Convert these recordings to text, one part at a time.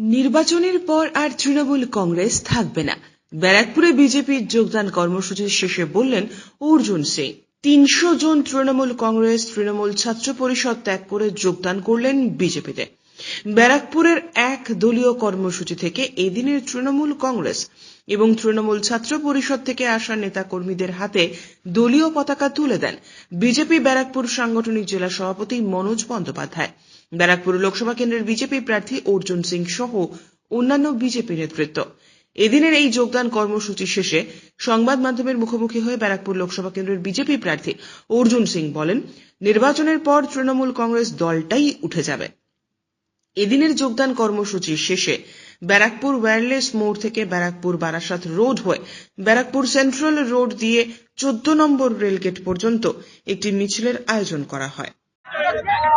নির্বাচনের পর আর তৃণমূল কংগ্রেস থাকবে না। ব্যারাকপুরে বিজেপির যোগদান কর্মসূচির শেষে বললেন অর্জুন সিং। তিনশো জন তৃণমূল কংগ্রেস তৃণমূল ছাত্র পরিষদ ত্যাগ করে যোগদান করলেন বিজেপিতে। ব্যারাকপুরের এক দলীয় কর্মসূচি থেকে এদিনের তৃণমূল কংগ্রেস এবং তৃণমূল ছাত্র পরিষদ থেকে আসা নেতা কর্মীদের হাতে দলীয় পতাকা তুলে দেন। বিজেপি ব্যারাকপুর সাংগঠনিক জেলা সভাপতি মনোজ বন্দ্যোপাধ্যায়। ব্যারাকপুর লোকসভা কেন্দ্রের বিজেপি প্রার্থী অর্জুন সিং সহ অন্যান্য বিজেপি নেতৃত্ব। এদিনের এই যোগদান কর্মসূচি শেষে সংবাদ মাধ্যমের মুখোমুখি হয়ে ব্যারাকপুর লোকসভা কেন্দ্রের বিজেপি প্রার্থী অর্জুন সিং বলেন, নির্বাচনের পর তৃণমূল কংগ্রেস দলটাই উঠে যাবে। এদিনের যোগদান কর্মসূচির শেষে ব্যারাকপুর ওয়্যারলেস মোড় থেকে ব্যারাকপুর বারাসাত রোড হয়ে ব্যারাকপুর সেন্ট্রাল রোড দিয়ে চোদ্দ নম্বর রেলগেট পর্যন্ত একটি মিছিলের আয়োজন করা হয়।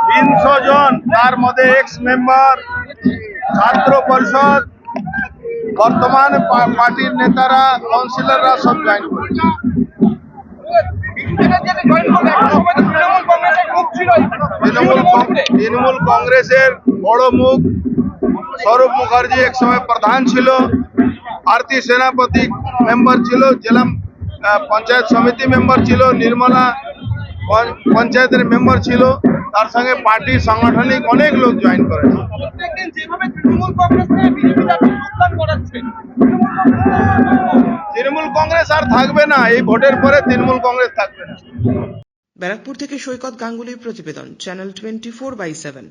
তিনশো জন, তার মধ্যে এক্স মেম্বার ছাত্র পরিষদ, বর্তমান পার্টির নেতারা কাউন্সিলররা সব জয়েন তৃণমূল কংগ্রেসের বড় মুখ সৌরভ মুখার্জি এক সময় প্রধান ছিল ভারতীয় সেনাপতি মেম্বার ছিল, জেলা পঞ্চায়েত সমিতি মেম্বার ছিল, নির্মলা পঞ্চায়েতের মেম্বার ছিল। তার সঙ্গে পার্টির সাংগঠনিক অনেক লোক জয়েন করে। প্রত্যেকদিন যেভাবে তৃণমূল কংগ্রেস থেকে বিজেপি যাচ্ছে যোগদান করাচ্ছে তৃণমূল কংগ্রেস আর থাকবে না এই ভোটের পরে তৃণমূল কংগ্রেস থাকবে না। ব্যারাকপুর থেকে সৈকত গাঙ্গুলির প্রতিবেদন channel twenty four by seven.